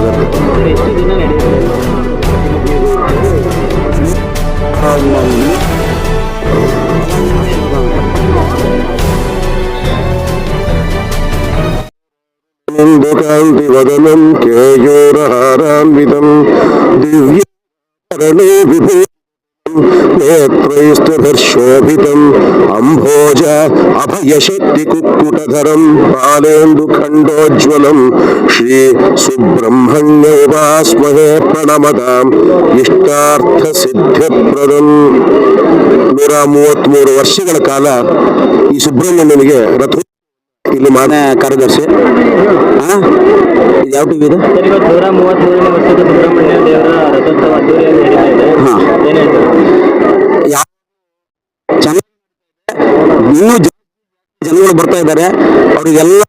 நகர் न्दकान्तिवदनं केयोरहारान्वितं दिव्यकरणे विभू नेत्रैस्तभिर्शोभितम् अम्भोज अभयशक्तिकुक्कुटधरं बालेन्दुखण्डोज्ज्वलं श्री सुब्रह्मण्यैवास्महे प्रणमताम् ಇಷ್ಟಾರ್ಥಸಿದ್ಧಿಪ್ರದಂ ನೂರ ಮೂವತ್ಮೂರು ವರ್ಷಗಳ ಕಾಲ ಈ ಸುಬ್ರಹ್ಮಣ್ಯನಿಗೆ ರಥ ಇಲ್ಲಿ ಮಾನ್ಯ ಕಾರ್ಯದರ್ಶಿ ಹಾ ಇದು ಯಾವ ಟಿವಿ ಇದೆ ಸರ್ ಇವತ್ತು ನೂರ ಮೂವತ್ಮೂರನೇ ವರ್ಷದ ಸುಬ್ರಹ್ಮಣ್ಯ ದೇವರ ರಥೋತ್ಸವ ಬರ್ತಾ ಇದ್ದಾರೆ. ಅವರಿಗೆಲ್ಲ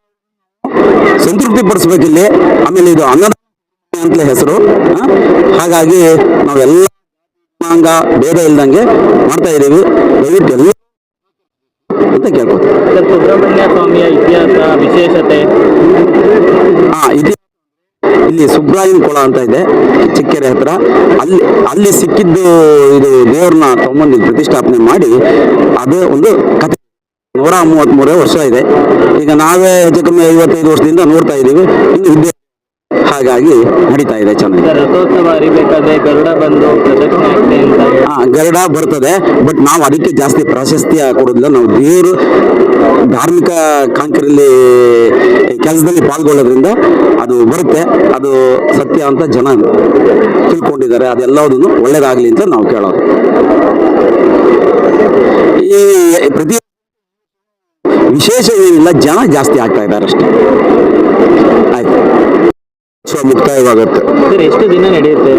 ಸಂತೃಪ್ತಿ ಪಡಿಸ್ಬೇಕಿಲ್ಲಿ ಆಮೇಲೆ ಇದು ಅನ್ನದ ಅಂತಲೇ ಹೆಸರು. ಹಾಗಾಗಿ ನಾವೆಲ್ಲ ಅಂಗ ಭೇದ ಇಲ್ದಂಗೆ ಮಾಡ್ತಾ ಇದ್ದೀವಿ. ದಯವಿಟ್ಟು ಎಲ್ಲ ಅಂತ ಕೇಳ್ಕೊತೀವಿ ಸುಬ್ರಹ್ಮಣ್ಯ ಸ್ವಾಮಿಯ ಇತಿಹಾಸ ವಿಶೇಷತೆ? ಹಾ ಇದು ಇಲ್ಲಿ ಸುಬ್ರಾಯನ್ ಕೊಳ ಅಂತ ಇದೆ ಚಿಕ್ಕೆರೆ ಹತ್ರ. ಅಲ್ಲಿ ಅಲ್ಲಿ ಸಿಕ್ಕಿದ್ದು ಇದು ದೇವ್ರನ್ನ ತಗೊಂಬಂದು ಪ್ರತಿಷ್ಠಾಪನೆ ಮಾಡಿ ಅದೇ ಒಂದು ಕಥೆ. ನೂರ ಮೂವತ್ಮೂರೇ ವರ್ಷ ಇದೆ. ಈಗ ನಾವೇ ಹೆಚ್ಚು ಕಮ್ಮಿ ಐವತ್ತೈದು ವರ್ಷದಿಂದ ನೋಡ್ತಾ ಇದ್ದೀವಿ. ಇನ್ನು ವಿದ್ಯೆ ಹಾಗಾಗಿ ನಡೀತಾ ಇದೆ ಚೆನ್ನಾಗಿ. ಗರುಡ ಬರ್ತದೆ ಬಟ್ ನಾವು ಅದಕ್ಕೆ ಜಾಸ್ತಿ ಪ್ರಾಶಸ್ತ್ಯ ಕೊಡೋದಿಲ್ಲ. ನಾವು ದೇವರು ಧಾರ್ಮಿಕ ಕಾಂಕರಲ್ಲಿ ಕೆಲಸದಲ್ಲಿ ಪಾಲ್ಗೊಳ್ಳೋದ್ರಿಂದ ಅದು ಬರುತ್ತೆ. ಅದು ಸತ್ಯ ಅಂತ ಜನ ತಿಳ್ಕೊಂಡಿದ್ದಾರೆ. ಅದೆಲ್ಲದನ್ನು ಒಳ್ಳೇದಾಗಲಿ ಅಂತ ನಾವು ಕೇಳೋದು. ಈ ಪ್ರತಿ ವಿಶೇಷ ಏನಿಲ್ಲ ಜನ ಜಾಸ್ತಿ ಆಗ್ತಾ ಇದ್ದಾರೆ ಅಷ್ಟೇ. ಆಯ್ತು. ಸೊ ಮುಕ್ತಾಯವಾಗುತ್ತೆ ಸರ್ ಎಷ್ಟು ದಿನ ನಡೆಯುತ್ತೆ?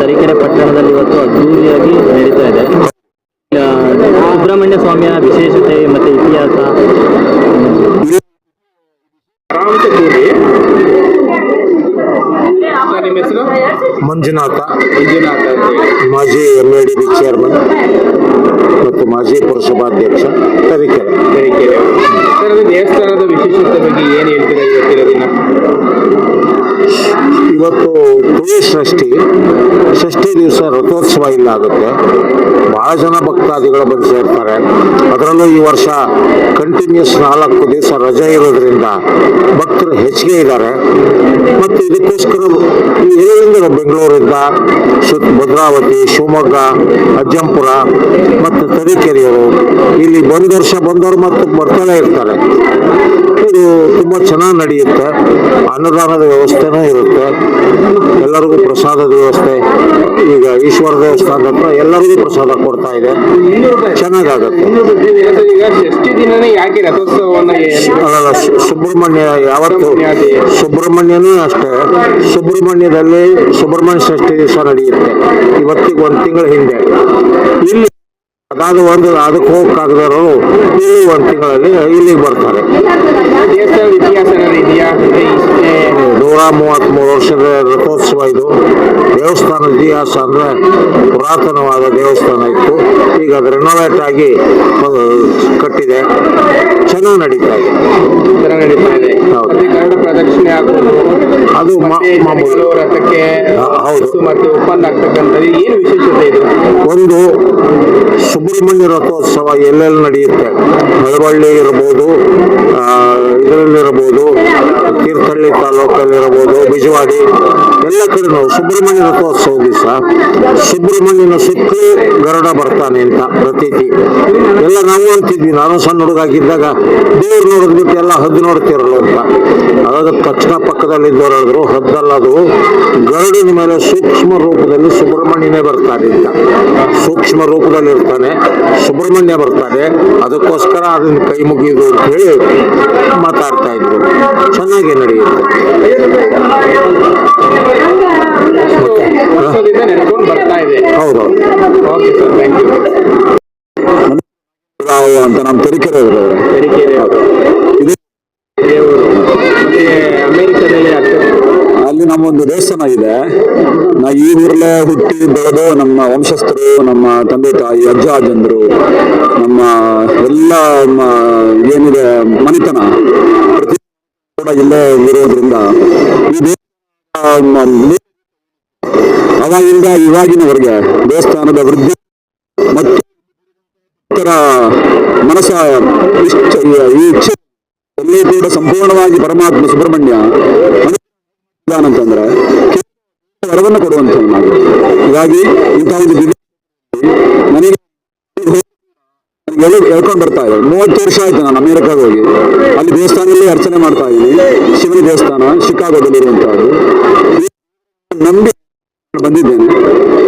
ತರೀಕೆರೆ ಪಟ್ಟಣದಲ್ಲಿ ಇವತ್ತು ಅದ್ದೂರಿಯಾಗಿ ನಡೀತಾ ಇದೆ. ಸುಬ್ರಹ್ಮಣ್ಯ ಸ್ವಾಮಿಯ ವಿಶೇಷತೆ ಮತ್ತೆ ಇತಿಹಾಸ? ನಿಮ್ಮ ಹೆಸರು? ಮಂಜುನಾಥ. ಮಂಜುನಾಥ ಮಾಜಿ M A D B chairman ಮತ್ತು ಮಾಜಿ ಪುರಸಭಾಧ್ಯಕ್ಷ ತರೀಕೆರೆ. ತರೀಕೆರೆ. ಸರ್ ಅದು ದೇವಸ್ಥಾನದ ವಿಶೇಷತೆ ಬಗ್ಗೆ ಏನು ಹೇಳ್ತೀರಾ ಇವತ್ತಿನ ದಿನ? ಇವತ್ತು ತುಳಿ ಷಷ್ಠಿ. ಷಷ್ಠಿ ದಿವಸ ರಥೋತ್ಸವ ಇಲ್ಲ ಆಗುತ್ತೆ. ಬಹಳ ಜನ ಭಕ್ತಾದಿಗಳು ಬಂದು ಸೇರ್ತಾರೆ. ಅದರಲ್ಲೂ ಈ ವರ್ಷ ಕಂಟಿನ್ಯೂಸ್ ನಾಲ್ಕು ದಿವಸ ರಜೆ ಇರೋದ್ರಿಂದ ಭಕ್ತರು ಹೆಚ್ಚಿಗೆ ಇದ್ದಾರೆ. ಮತ್ತು ಇದಕ್ಕೋಸ್ಕರ ಬೆಂಗಳೂರಿಂದ ಸುತ್ತ ಭದ್ರಾವತಿ ಶಿವಮೊಗ್ಗ ಅಜ್ಜಂಪುರ ಮತ್ತು ತರೀಕೆರೆಯವರು ಇಲ್ಲಿ ಒಂದು ವರ್ಷ ಬಂದವರು ಮತ್ತು ಬರ್ತಾನೆ ಇರ್ತಾರೆ. ತುಂಬಾ ಚೆನ್ನಾಗಿ ನಡೆಯುತ್ತೆ. ಅನ್ನದಾನದ ವ್ಯವಸ್ಥೆನೂ ಇರುತ್ತೆ. ಎಲ್ಲರಿಗೂ ಪ್ರಸಾದದ ವ್ಯವಸ್ಥೆ. ಈಗ ಈಶ್ವರ ದೇವಸ್ಥಾನದ ಹತ್ರ ಎಲ್ಲರಿಗೂ ಪ್ರಸಾದ ಕೊಡ್ತಾ ಇದೆ. ಚೆನ್ನಾಗಾಗುತ್ತೆ. ಅಲ್ಲ ಸುಬ್ರಹ್ಮಣ್ಯ ಯಾವತ್ತು ಸುಬ್ರಹ್ಮಣ್ಯನೂ ಅಷ್ಟೇ. ಸುಬ್ರಹ್ಮಣ್ಯದಲ್ಲಿ ಸುಬ್ರಹ್ಮಣ್ಯ ಷಷ್ಠಿ ದಿವಸ ನಡೆಯುತ್ತೆ. ಇವತ್ತಿಗೆ ಒಂದು ತಿಂಗಳ ಹಿಂದೆ. ಇಲ್ಲಿ ಅದಾದ ಒಂದು ಅದಕ್ಕೆ ಹೋಗಕ್ಕಾಗದವರು ಇಲ್ಲಿ ಒಂದು ತಿಂಗಳಲ್ಲಿ ಇಲ್ಲಿಗೆ ಬರ್ತಾರೆ. ನೂರ ಮೂವತ್ತ್ ಮೂರು ಇದೆಯಾ? ನೂರ ಮೂವತ್ಮೂರು ವರ್ಷದ ರಥೋತ್ಸವ ಇದು. ದೇವಸ್ಥಾನದ ಇತಿಹಾಸ ಅಂದ್ರೆ ಪುರಾತನವಾದ ದೇವಸ್ಥಾನ ಇತ್ತು ಈಗ ಅದು ರೆನೋವೇಟ್ ಆಗಿ ಕಟ್ಟಿದೆ ಚೆನ್ನಾಗಿ ನಡೀತಾ ಇದೆ ನಡೀತಾ ಇದೆ ಹೌದು. ಗರುಡ ಪ್ರದಕ್ಷಿಣೆ ಆಗೋದು ಅದು ಮಾ- ಮತ್ತೆ ಮಾಮೂಲು. ಜನಗಳು ರಥಕ್ಕೆ ಹೌದು. ಮತ್ತೆ ಒಪ್ಪಂದ ಆಗ್ತಕ್ಕಂಥದ್ದು ಏನು ವಿಶೇಷತೆ ಇದು ಒಂದು ಸುಬ್ರಹ್ಮಣ್ಯ ರಥೋತ್ಸವ ಎಲ್ಲೆಲ್ಲಿ ನಡೆಯುತ್ತೆ ಮಳವಳ್ಳಿ ಇರಬಹುದು ಇದರಲ್ಲಿರಬಹುದು ತೀರ್ಥಹಳ್ಳಿ ತಾಲೂಕಲ್ಲಿರಬಹುದು ಬಿಜವಾಡಿ ಎಲ್ಲ ಕಡೆ ನಾವು ಸುಬ್ರಹ್ಮಣ್ಯ ರಥೋತ್ಸವ ದಿವಸ ಸುಬ್ರಹ್ಮಣ್ಯನ ಸುತ್ತಲೂ ಗರುಡ ಬರ್ತಾನೆ ಅಂತ ಪ್ರತೀತಿ. ಎಲ್ಲ ನಾವು ಅಂತಿದ್ವಿ ನಾನು ಸಣ್ಣ ಹುಡುಗ ಆಗಿದ್ದಾಗ ದೇವ್ರು ನೋಡಿದ್ಬಿಟ್ಟು ಎಲ್ಲ ಹದ್ದು ನೋಡ್ತಿರಲ್ಲ ಅಂತ. ಅವಾಗ ತಕ್ಷಣ ಪಕ್ಕದಲ್ಲಿ ಹೇಳಿದ್ರು ಹದ್ದಲ್ಲ ಅದು. ಗರುಡಿನ ಮೇಲೆ ಸೂಕ್ಷ್ಮ ರೂಪದಲ್ಲಿ ಸುಬ್ರಹ್ಮಣ್ಯನೇ ಬರ್ತಾನೆ ಅಂತ. ಸೂಕ್ಷ್ಮ ರೂಪದಲ್ಲಿ ಇರ್ತಾನೆ ಸುಬ್ರಹ್ಮಣ್ಯ ಬರ್ತಾನೆ ಅದಕ್ಕೋಸ್ಕರ ಅದನ್ನ ಕೈ ಮುಗಿಯೋದು ಅಂತ ಹೇಳಿ ಮಾತಾಡ್ತಾ ಇದ್ರು. ಚೆನ್ನಾಗಿ ನಡೆಯುತ್ತೆ. ವರ್ಷದಿಂದ ನೆಡ್ಕೊಂಡು ಬರ್ತಾ ಇದೆ. ಹೌದು. ಓಕೆ ಸರ್ ಥ್ಯಾಂಕ್ ಯು ನಾವು ಅಂತ ನಮ್ಮ ತರೀಕೆರೆ ಅವರು ತರೀಕೆರೆ ಇದು ದೇವರು ಮತ್ತೆ ಅಮೆರಿಕದಲ್ಲಿ ಅಲ್ಲಿ ಅಲ್ಲಿ ನಮ್ಮೊಂದು ದೇವಸ್ಥಾನ ಇದೆ. ನಾ ಈ ಊರಲ್ಲೇ ಹುಟ್ಟಿ ಬೆಳೆದು ನಮ್ಮ ವಂಶಸ್ಥರು ನಮ್ಮ ತಂದೆ ತಾಯಿ ಅಜ್ಜ ಅಜ್ಜಂದ್ರು ನಮ್ಮ ಎಲ್ಲ ನಮ್ಮ ಏನಿದೆ ಮನೆತನ ಪ್ರತಿ ಕೂಡ ಇಲ್ಲೇ ಇರೋದ್ರಿಂದ ಈ ದೇವಸ್ಥಾನ ಅವಾಗಿಂದ ಇವಾಗಿನವರೆಗೆ ದೇವಸ್ಥಾನದ ವೃದ್ಧಿ ಮತ್ತು ಮನಸ್ಸ ಕೂಡ ಸಂಪೂರ್ಣವಾಗಿ ಪರಮಾತ್ಮ ಸುಬ್ರಹ್ಮಣ್ಯ ಅಂತಂದ್ರೆ ವರವನ್ನು ಕೊಡುವಂಥವನಾಗಿ ಹೀಗಾಗಿ ಇಂತಹ ಒಂದು ನನಗೆ ಹೇಳ್ಕೊಂಡು ಬರ್ತಾ ಇದೆ ಮೂವತ್ತು ವರ್ಷ ಆಯ್ತು ನಾನು ಅಮೆರಿಕಾಗ ಹೋಗಿ. ಅಲ್ಲಿ ದೇವಸ್ಥಾನದಲ್ಲಿ ಅರ್ಚನೆ ಮಾಡ್ತಾ ಇದ್ದೀನಿ. ಶಿವನ ದೇವಸ್ಥಾನ ಶಿಕಾಗೋದಲ್ಲಿರುವಂತಹದ್ದು. ನಂಬಿ ಬಂದಿದ್ದೇನೆ.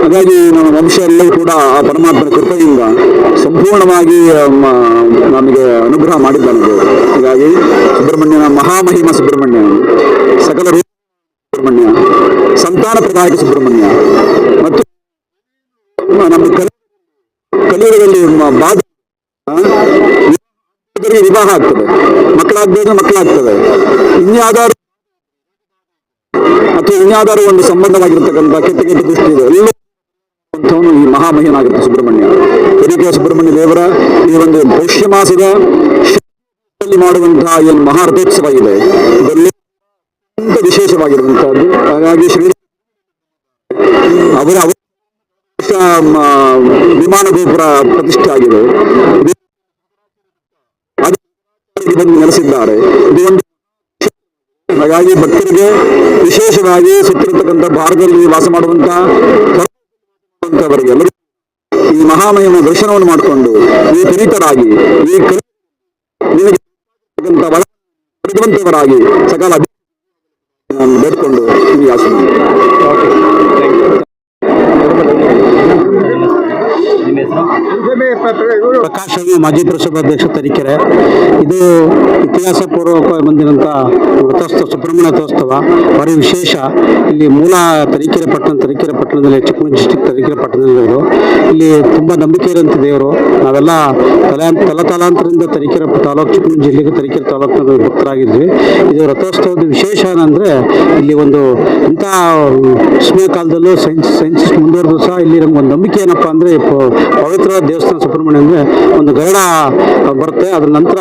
ಹಾಗಾಗಿ ನಮ್ಮ ವಂಶ ಕೂಡ ಆ ಪರಮಾತ್ಮನ ಕೃಪೆಯಿಂದ ಸಂಪೂರ್ಣವಾಗಿ ನಮಗೆ ಅನುಗ್ರಹ ಮಾಡಿದ್ದಾನೆ ಹೀಗಾಗಿ ಸುಬ್ರಹ್ಮಣ್ಯನ ಮಹಾಮಹಿಮ ಸುಬ್ರಹ್ಮಣ್ಯ, ಸಕಲ ರೂಪ ಸುಬ್ರಹ್ಮಣ್ಯ, ಸಂತಾನ ಪ್ರದಾಯಕ ಸುಬ್ರಹ್ಮಣ್ಯ, ಮತ್ತು ನಮ್ಮ ಕಲಿ, ಕಲಿಯುಗದಲ್ಲಿ ಬಾಧ ವಿವಾಹ ಆಗ್ತದೆ. ಮಕ್ಕಳಾಗ್ಬೇಕು ಮಕ್ಕಳಾಗ್ತದೆ. ಇನ್ಯಾವುದಾದ್ರು ಅಥವಾ ಇನ್ಯಾವುದಾದ್ರು ಒಂದು ಸಂಬಂಧವಾಗಿರ್ತಕ್ಕಂಥ ಕೆಟ್ಟ ಕೆಟ್ಟ ದೃಷ್ಟಿ ಇದೆ. ಎಲ್ಲ ಅಂಥವನು ಈ ಮಹಾಮಹಿನಾಗಿರುತ್ತೆ ಸುಬ್ರಹ್ಮಣ್ಯ. ಹಿರಿಕೆ ಸುಬ್ರಹ್ಮಣ್ಯ ದೇವರ ಈ ಒಂದು ಪೌಷ್ಯ ಮಾಸದ ಮಾಡುವಂತಹ ಏನು ಮಹಾರಥೋತ್ಸವ ಇದೆ. ಇದರಲ್ಲಿ ವಿಶೇಷವಾಗಿರುವಂತಹದ್ದು ಹಾಗಾಗಿ ಶ್ರೀ ಅವರ ವಿಮಾನ ಗೋಪುರ ಪ್ರತಿಷ್ಠೆ ಆಗಿದೆ. ನೆಲೆಸಿದ್ದಾರೆ. ಇದು ಒಂದು ಹಾಗಾಗಿ ಭಕ್ತರಿಗೆ ವಿಶೇಷವಾಗಿ ಸುತ್ತಿರತಕ್ಕಂಥ ಭಾರತದಲ್ಲಿ ವಾಸ ಮಾಡುವಂತಹವರಿಗೆ ಎಲ್ಲರಿಗೂ ಈ ಮಹಾಮಯನ ದರ್ಶನವನ್ನು ಮಾಡಿಕೊಂಡು ಈ ಪುನೀತರಾಗಿ, ಈ ವರ ಸಕಾಲ ಬೇಡಿಕೊಂಡು ನಿಮಗೆ ಆಶೀರ್ವಾದ ಪ್ರಕಾಶ್ ಮಾಜಿ ಪುರಸಭಾಧ್ಯಕ್ಷ ತರೀಕೆರೆ. ಇದು ಇತಿಹಾಸ ಪೂರ್ವಕ ಬಂದಿರುವಂತಹ ರಥೋತ್ಸವ, ಸುಬ್ರಹ್ಮಣ್ಯ ರಥೋತ್ಸವ. ಭಾರಿ ವಿಶೇಷ. ಇಲ್ಲಿ ಮೂಲ ತರೀಕೆರೆ ಪಟ್ಟಣ, ತರೀಕೆರೆ ಪಟ್ಟಣದಲ್ಲಿ, ಚಿಕ್ಕಮಗಳೂರು ಡಿಸ್ಟಿಕ್ ತರೀಕೆರೆ ಪಟ್ಟಣದಲ್ಲಿರೋದು ಇಲ್ಲಿ ತುಂಬ ನಂಬಿಕೆ ಇರೋಂಥ ದೇವರು. ನಾವೆಲ್ಲ ತಲೆ, ತಲತಲಾಂತರದಿಂದ ತರೀಕೆರೆ ತಾಲೂಕು, ಚಿಕ್ಕಮಗಳೂರು ಜಿಲ್ಲೆಗೆ ತರೀಕೆರೆ ತಾಲೂಕಿನ ಭಕ್ತರಾಗಿದ್ವಿ. ಇದು ರಥೋತ್ಸವದ ವಿಶೇಷ ಏನಂದ್ರೆ, ಇಲ್ಲಿ ಒಂದು ಇಂಥ ಸಮಯ ಕಾಲದಲ್ಲೂ ಸೈನ್ಸ್ ಸೈನ್ಸ್ ಮುಂದುವರೆದು ಸಹ ಇಲ್ಲಿ ನಮ್ಗೆ ಒಂದು ನಂಬಿಕೆ ಏನಪ್ಪಾ ಅಂದ್ರೆ ಪವಿತ್ರ ದೇವಸ್ಥಾನ ಸುಬ್ರಹ್ಮಣ್ಯ ಅಂದರೆ ಒಂದು ಗರುಡ ಬರುತ್ತೆ. ಅದ್ರ ನಂತರ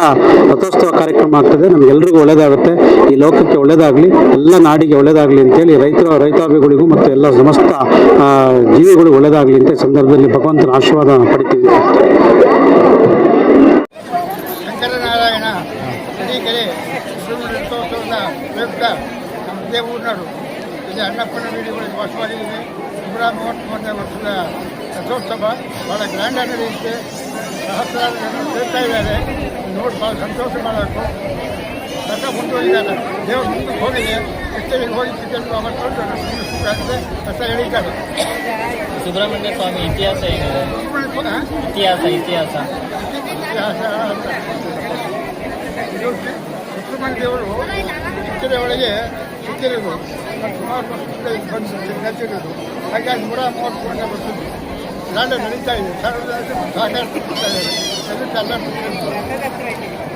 ರಥೋತ್ಸವ ಕಾರ್ಯಕ್ರಮ ಆಗ್ತದೆ. ನಮಗೆಲ್ರಿಗೂ ಒಳ್ಳೇದಾಗುತ್ತೆ. ಈ ಲೋಕಕ್ಕೆ ಒಳ್ಳೇದಾಗಲಿ, ಎಲ್ಲ ನಾಡಿಗೆ ಒಳ್ಳೇದಾಗಲಿ ಅಂತೇಳಿ ರೈತರ ರೈತಾಭಿಗಳಿಗೂ ಮತ್ತು ಎಲ್ಲ ಸಮಸ್ತ ಜೀವಿಗಳಿಗೂ ಒಳ್ಳೇದಾಗಲಿ ಅಂತ ಸಂದರ್ಭದಲ್ಲಿ ಭಗವಂತನ ಆಶೀರ್ವಾದ ಪಡಿತೀವಿ. ಅಣ್ಣಪ್ಪನ ವೀಡಿಯೋಗಳಿಗೆ ವಾಸವಾಗಿದ್ದೀವಿ ನೂರ ವರ್ಷದ ರಥೋತ್ಸವ ಭಾಳ ಗ್ರ್ಯಾಂಡಾಗಿ ನಡೆಯುತ್ತೆ ಸಹಸ್ರಾರು ಜನ ಸೇರ್ತಾ ಇದ್ದಾರೆ. ನೋಡಿ ಭಾಳ ಸಂತೋಷ ಮಾಡಬೇಕು. ರಥ ಮುಂದುವರಿದ್ದಾರೆ ದೇವರು ಮುಂದಕ್ಕೆ ಹೋಗಿದೆ. ಕಿತ್ತಳಿಗೆ ಹೋಗಿ ಕಿತ್ತಳಿಗೆ ವಾಪಸ್ ಬಂದು ಮುಂದೆ ಸುಖ ಆಗ್ತದೆ ರಥ ಎಳೀತಾರೆ ಸುಬ್ರಹ್ಮಣ್ಯ ಸ್ವಾಮಿ ಇತಿಹಾಸ ಏನಿದೆ? ಸುಬ್ರಹ್ಮಣ್ಯ ಸ್ವಾಮಿ ಇತಿಹಾಸ. ಇತಿಹಾಸ ಇತಿಹಾಸ ಇದು ಸುಬ್ರಹ್ಮಣ್ಯ ದೇವರು ಚಿಕ್ಕರೆ ಒಳಗೆ ಚಿಕ್ಕಿರೋದು ಮತ್ತು ಸುಮಾರು ವರ್ಷದಿಂದ ಇಲ್ಲಿ ಬಂದು ನೆಚ್ಚಿರೋದು ಹಾಗಾಗಿ ನೂರ ಮೂವತ್ತು ವರ್ಷ ಬರ್ತದೆ. ಲಾಂಡ ನಡೀತಾ ಇದೆ ಸಾಕಷ್ಟು ಸಾಕಷ್ಟು ಬರ್ತಾ ಇದೆ ಅದಕ್ಕೆ ಎಲ್ಲ